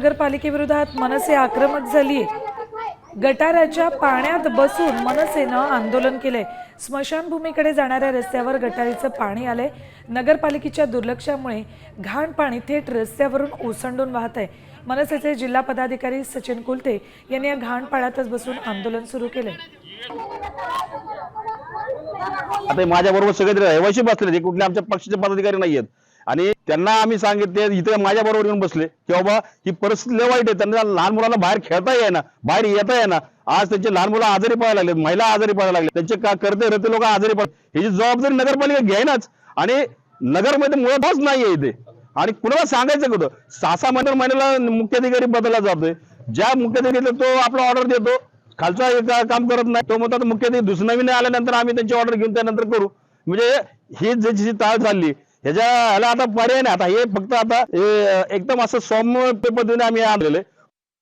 महानगरपालिकेविरोधात मनसे आक्रमक झाली. गटाराच्या पाण्यात बसून मनसेनं आंदोलन केलंय स्मशानभूमीकडे जाणाऱ्या रस्त्यावर गटारीचं पाणी आलंय. नगरपालिकेच्या दुर्लक्षामुळे घाण पाणी थेट रस्त्यावरून ओसंडून वाहत आहे. मनसेचे जिल्हा पदाधिकारी सचिन कुलते यांनी या घाण पाण्यातच बसून आंदोलन सुरू केले. आता माझ्या बरोबर सगळे ते रहिवाशी बसले ते कुठले आमच्या पक्षाचे पदाधिकारी नाही आहेत आणि त्यांना आम्ही सांगितले इथे माझ्या बरोबर येऊन बसले की बाबा ही परिस्थिती लय वाईट आहे. त्यांना लहान मुलांना बाहेर खेळता येईना बाहेर येता येईना. आज त्यांचे लहान मुलं आजारी पडायला लागले महिला आजारी पडायला लागले त्यांचे का करते रते लोक आजारी पड ह्याची जबाबदारी नगरपालिका घ्यायनाच आणि नगरमध्ये मुळातच नाहीये इथे. आणि कुणाला सांगायचं कुठं? सहा सहा महिन्या महिन्याला मुख्याधिकारी बदलला जातोय. ज्या मुख्याधिकारी तो आपला ऑर्डर देतो खालचा एक काम करत नाही तो म्हणतात मुख्याधिकारी दुसरं नवीन आल्यानंतर आम्ही त्यांची ऑर्डर घेऊन त्यानंतर करू. म्हणजे ही जशी ताळ चालली ह्याच्या आता पर्याय नाही. आता हे फक्त आता हे एकदम असं सौम्य पद्धतीने आम्ही आणलेले.